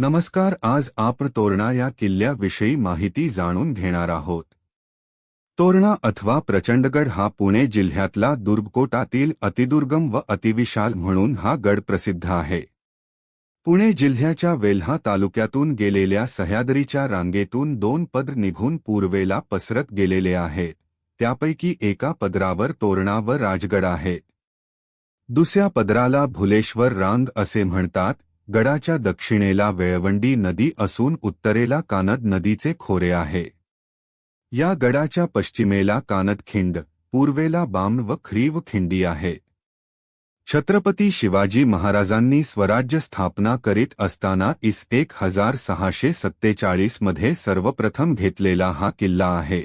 नमस्कार आज आपण तोरणा या किल्ल्याविषयी माहिती जाणून घेणार आहोत. तोरणा अथवा प्रचंडगड हा पुणे जिल्ह्यातला दुर्गकोटातील अतिदुर्गम व अतिविशाल म्हणून हा गड प्रसिद्ध आहे. पुणे जिल्ह्याच्या वेल्हा तालुक्यातून गेलेल्या सह्याद्रीच्या रांगेतून दोन पद निघून पूर्वेला पसरत गेलेले आहेत. त्यापैकी एका पदरावर तोरणा व राजगड आहेत. दुसऱ्या पदराला भुलेश्वर रांग असे म्हणतात गडाच्या दक्षिणेला वेळवंडी नदी असून उत्तरेला कानद नदीचे खोरे आहे. या गडाच्या पश्चिमेला कानदखिंड पूर्वेला बाम व ख्रीव खिंडी आहे. छत्रपती शिवाजी महाराजांनी स्वराज्य स्थापना करीत असताना इस एक हजार सहाशे सत्तेचाळीसमध्ये सर्वप्रथम घेतलेला हा किल्ला आहे.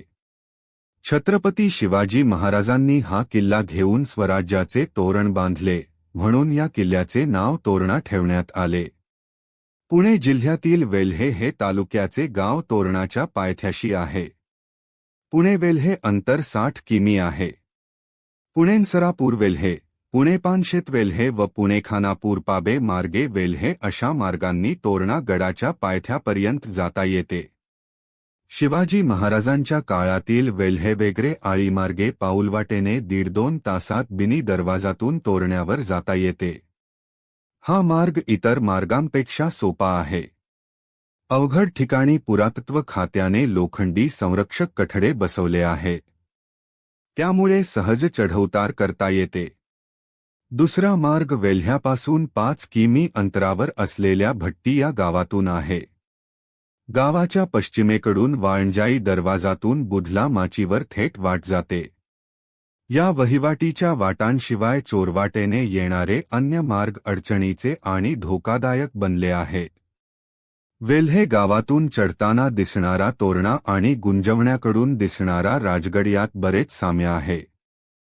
छत्रपती शिवाजी महाराजांनी हा किल्ला घेऊन स्वराज्याचे तोरण बांधले. म्हणून या किल्ल्याचे नाव तोरणा ठेवण्यात आले. पुणे जिल्ह्यातील वेल्हे हे तालुक्याचे गाव तोरणाच्या पायथ्याशी आहे. पुणे वेल्हे अंतर साठ किमी आहे. पुणेनसरापूर वेल्हे पुणे पानशेत वेल्हे व पुणे खानापूर पाबे मार्गे वेल्हे अशा मार्गांनी तोरणा गडाच्या पायथ्यापर्यंत जाता येते. शिवाजी महाराजांच्या काळातील वेल्हेवेगरे आळीमार्गे पाऊलवाटेने दीड दोन तासात बिनी दरवाजातून तोरण्यावर जाता येते. हा मार्ग इतर मार्गांपेक्षा सोपा आहे. अवघड ठिकाणी पुरातत्व खात्याने लोखंडी संरक्षक कठडे बसवले आहेत त्यामुळे सहज चढउतार करता येते. दुसरा मार्ग वेल्ह्यापासून पाच किमी अंतरावर असलेल्या भट्टी या गावातून आहे. गावाच्या पश्चिमेकडून वाळंजाई दरवाजातून बुधला माचीवर थेट वाट जाते. या वहिवाटीच्या वाटांशिवाय चोरवाटेने येणारे अन्य मार्ग अडचणीचे आणि धोकादायक बनले आहेत वेल्हे गावातून चढताना दिसणारा तोरणा आणि गुंजवण्याकडून दिसणारा राजगड यात बरेच साम्य आहे.